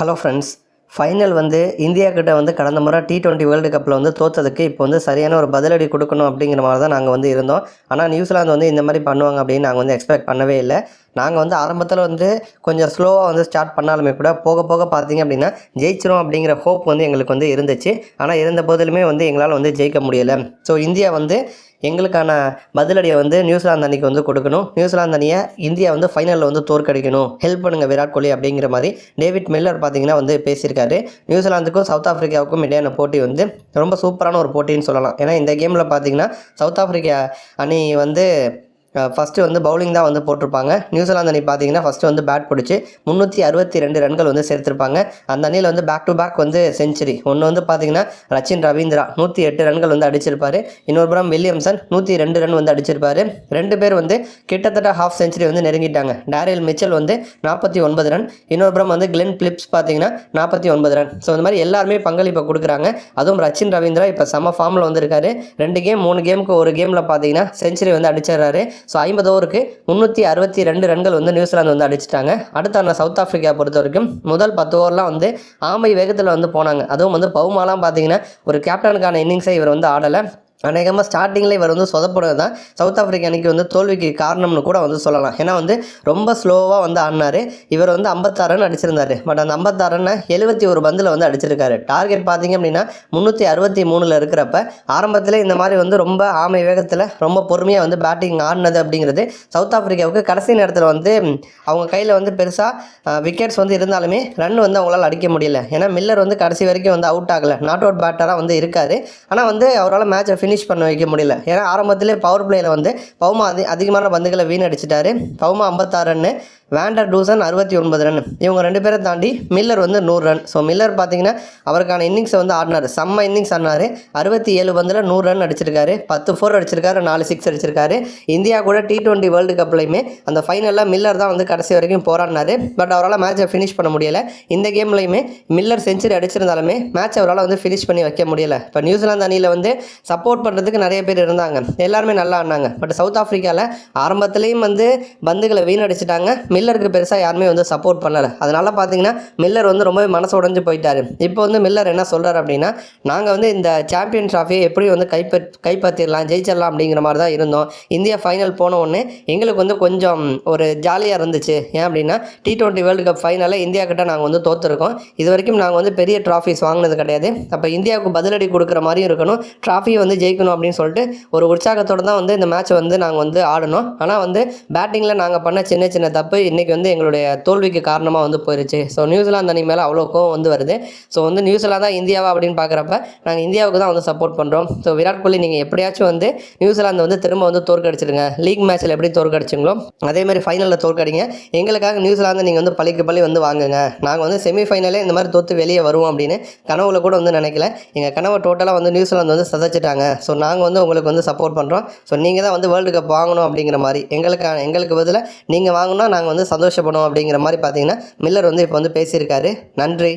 Hello friends final வந்து India கிட்ட வந்து கடந்த முறை டி டுவெண்ட்டி வேர்ல்டு கப்பில் வந்து தோற்றதுக்கு இப்போ வந்து சரியான ஒரு பதிலடி கொடுக்கணும் அப்படிங்கிற மாதிரி தான் நாங்கள் வந்து இருந்தோம். ஆனால் நியூசிலாந்து வந்து இந்த மாதிரி பண்ணுவாங்க அப்படின்னு நாங்கள் வந்து எக்ஸ்பெக்ட் பண்ணவே இல்லை. நாங்கள் வந்து ஆரம்பத்தில் வந்து கொஞ்சம் ஸ்லோவாக வந்து ஸ்டார்ட் பண்ணாலுமே கூட போக போக பார்த்தீங்க அப்படின்னா ஜெயிச்சிரும் அப்படிங்கிற ஹோப் வந்து எங்களுக்கு வந்து இருந்துச்சு. ஆனால் இருந்த போதிலுமே வந்து எங்களால் வந்து ஜெயிக்க முடியலை. ஸோ இந்தியா வந்து எங்களுக்கான பதிலடியை வந்து நியூசிலாந்து அணிக்கு வந்து கொடுக்கணும். நியூசிலாந்து அணியை இந்தியா வந்து ஃபைனலில் வந்து தோற்கடிக்கணும். ஹெல்ப் பண்ணுங்க விராட் கோலி அப்படிங்கிற மாதிரி டேவிட் மில்லர் பார்த்தீங்கன்னா வந்து பேசியிருக்காரு. நியூசிலாந்துக்கும் சவுத் ஆஃப்ரிக்காவுக்கும் இடையான போட்டி வந்து ரொம்ப சூப்பரான ஒரு போட்டின்னு சொல்லலாம். ஏன்னா இந்த கேமில் பார்த்தீங்கன்னா சவுத் ஆஃப்ரிக்கா அணி வந்து ஃபஸ்ட்டு வந்து பவுலிங் தான் வந்து போட்டிருப்பாங்க. நியூசிலாந்து அணி பார்த்தீங்கன்னா ஃபஸ்ட்டு வந்து பேட் பிடிச்சி முந்நூற்றி அறுபத்தி ரெண்டு ரன்கள் வந்து சேர்த்துருப்பாங்க. அந்த அணியில் வந்து பேக் டு பேக் வந்து செஞ்சுரி ஒன்று வந்து பார்த்தீங்கன்னா ரச்சின் ரவீந்திரா நூற்றி எட்டு ரன்கள் வந்து அடிச்சிருப்பார். இன்னொரு புறம் வில்லியம்சன் நூற்றி ரெண்டு ரன் வந்து அடிச்சிருப்பார். ரெண்டு பேர் வந்து கிட்டத்தட்ட ஹாஃப் செஞ்சுரி வந்து நெருங்கிட்டாங்க. டேரியல் மிச்சல் வந்து நாற்பத்தி ஒன்பது ரன். இன்னொரு புறம் வந்து கிளென் பிலிப்ஸ் பார்த்தீங்கன்னா நாற்பத்தி ஒன்பது ரன். ஸோ இந்த மாதிரி எல்லாருமே பங்களிப்பை கொடுக்குறாங்க. அதுவும் ரச்சின் ரவீந்திரா இப்போ செம ஃபார்மில் வந்திருக்காரு ரெண்டு கேம் மூணு கேமுக்கு ஒரு கேமில் பார்த்தீங்கன்னா செஞ்சுரி வந்து அடிச்சிடுறாரு. ஸோ ஐம்பது ஓவருக்கு முந்நூற்றி அறுபத்தி ரெண்டு ரன்கள் வந்து நியூசிலாந்து வந்து அடிச்சிட்டாங்க. அடுத்த அந்த சவுத் ஆஃப்ரிக்கா பொறுத்த வரைக்கும் முதல் பத்து ஓவர்லாம் வந்து ஆமை வேகத்தில் வந்து போனாங்க. அதுவும் வந்து பவுமாலாம் பார்த்தீங்கன்னா ஒரு கேப்டனுக்கான இன்னிங்ஸை இவர் வந்து ஆடலை. அநேகமாக ஸ்டார்டிங்கில் இவர் வந்து சொதப்படுறது தான் சவுத் ஆஃப்ரிக்கா அன்றைக்கி வந்து தோல்விக்கு காரணம்னு கூட வந்து சொல்லலாம். ஏன்னா வந்து ரொம்ப ஸ்லோவாக வந்து ஆடினார். இவர் வந்து ஐம்பத்தாறு ரன் அடிச்சிருந்தார். பட் அந்த ஐம்பத்தாறு எழுபத்தி ஒரு பந்தில் வந்து அடிச்சிருக்காரு. டார்கெட் பார்த்தீங்க அப்படின்னா முந்நூற்றி அறுபத்தி மூணில் இருக்கிறப்ப ஆரம்பத்தில் இந்த மாதிரி வந்து ரொம்ப ஆமை வேகத்தில் ரொம்ப பொறுமையாக வந்து பேட்டிங் ஆடினது அப்படிங்கிறது சவுத் ஆஃப்ரிக்காவுக்கு கடைசி நேரத்தில் வந்து அவங்க கையில் வந்து பெருசாக விக்கெட்ஸ் வந்து இருந்தாலுமே ரன் வந்து அவங்களால் அடிக்க முடியல. ஏன்னா மில்லர் வந்து கடைசி வரைக்கும் வந்து அவுட் ஆகலை. நாட் அவுட் பேட்டராக வந்து இருக்காரு. ஆனால் வந்து அவரால் மேட்சை ஃபினிஷ் பண்ண வைக்க முடியல. ஏன்னா ஆரம்பத்திலே பவர் பிளேயில் வந்து பவுமா அதி அதிகமான பந்துகளை வீணடிச்சிட்டாரு. பவுமா ஐம்பத்தாறு ரன்னு வேண்டர் டூசன் அறுபத்தி ஒன்பது ரன் இவங்க ரெண்டு பேரை தாண்டி மில்லர் வந்து நூறு ரன். ஸோ மில்லர் பார்த்தீங்கன்னா அவருக்கான இன்னிங்ஸை வந்து ஆடினார். செம்ம இன்னிங்ஸ் ஆடினார். அறுபத்தி ஏழு பந்தில் நூறு ரன் அடிச்சிருக்காரு. பத்து ஃபோர் அடிச்சிருக்காரு நாலு சிக்ஸ் அடிச்சிருக்காரு. இந்தியா கூட டி டுவெண்ட்டி வேர்ல்டு கப்லையுமே அந்த ஃபைனலில் மில்லர் தான் வந்து கடைசி வரைக்கும் போராடினார். பட் அவரால் மேட்சை ஃபினிஷ் பண்ண முடியலை. இந்த கேம்லையுமே மில்லர் செஞ்சுரி அடிச்சிருந்தாலுமே மேட்ச் அவரால் வந்து ஃபினிஷ் பண்ணி வைக்க முடியலை. இப்போ நியூசிலாந்து அணியில் வந்து சப்போர்ட் பண்ணுறதுக்கு நிறைய பேர் இருந்தாங்க. எல்லாருமே நல்லா ஆடினாங்க. பட் சவுத் ஆஃப்ரிக்காவில் ஆரம்பத்துலேயும் வந்து பந்துகளை வீணடிச்சிட்டாங்க. மில்லருக்கு பெருசாக யாருமே வந்து சப்போர்ட் பண்ணலை. அதனால் பார்த்தீங்கன்னா மில்லர் வந்து ரொம்பவே மனசு உடைஞ்சு போயிட்டாரு. இப்போ வந்து மில்லர் என்ன சொல்கிறார் அப்படின்னா நாங்கள் வந்து இந்த சாம்பியன் ட்ராஃபியை எப்படி வந்து கைப்ப கைப்பற்றிடலாம் ஜெயிச்சிடலாம் அப்படிங்கிற மாதிரி தான் இருந்தோம். இந்தியா ஃபைனல் போன உடனே எங்களுக்கு வந்து கொஞ்சம் ஒரு ஜாலியாக இருந்துச்சு. ஏன் அப்படின்னா டி டுவெண்ட்டி வேர்ல்டு கப் ஃபைனலில் இந்தியா கிட்ட நாங்கள் வந்து தோற்றுருக்கோம் இது வரைக்கும் நாங்கள் வந்து பெரிய ட்ராஃபிஸ் வாங்கினது கிடையாது. அப்போ இந்தியாவுக்கு பதிலடி கொடுக்குற மாதிரியும் இருக்கணும். ட்ராஃபியை வந்து ஜெயிக்கணும் அப்படின்னு சொல்லிட்டு ஒரு உற்சாகத்தோடு தான் வந்து இந்த மேட்ச்சை வந்து நாங்கள் வந்து ஆடணும். ஆனால் வந்து பேட்டிங்கில் நாங்கள் பண்ண சின்ன சின்ன தப்பு இன்றைக்கி வந்து எங்களுடைய தோல்விக்கு காரணமாக வந்து போயிருச்சு. ஸோ நியூசிலாந்து அணி மேலே அவ்வளோ கோவம் வந்து வருது. ஸோ வந்து நியூசிலாந்து தான் இந்தியாவா அப்படின்னு பார்க்குறப்ப நாங்கள் இந்தியாவுக்கு தான் வந்து சப்போர்ட் பண்ணுறோம் ஸோ விராட் கோலி நீங்கள் எப்படியாச்சும் வந்து நியூசிலாந்து வந்து திரும்ப வந்து தோற்கடிச்சிடுங்க. லீக் மேட்ச்சில் எப்படி தோற்கடிச்சிங்களோ அதேமாதிரி ஃபைனலில் தோற்கடிங்க. எங்களுக்காக நியூசிலாந்து நீங்கள் வந்து பழிக்கு பழி வந்து வாங்குங்க. நாங்கள் வந்து செமிஃபைனலே இந்த மாதிரி தோற்று வெளியே வருவோம் அப்படின்னு கனவுல கூட வந்து நினைக்கல. எங்கள் கனவை டோட்டலாக வந்து நியூசிலாந்து வந்து சதைச்சிட்டாங்க. ஸோ நாங்கள் வந்து உங்களுக்கு வந்து சப்போர்ட் பண்ணுறோம் ஸோ நீங்கள் தான் வந்து வேர்ல்டு கப் வாங்கணும் அப்படிங்கிற மாதிரி. எங்களுக்கான எங்களுக்கு பதிலாக நீங்கள் வாங்கினா நாங்கள் வந்து சந்தோஷப்படுவோம் அப்படிங்கிற மாதிரி பார்த்தீங்கன்னா மில்லர் வந்து இப்போ வந்து பேசியிருக்காரு. நன்றி.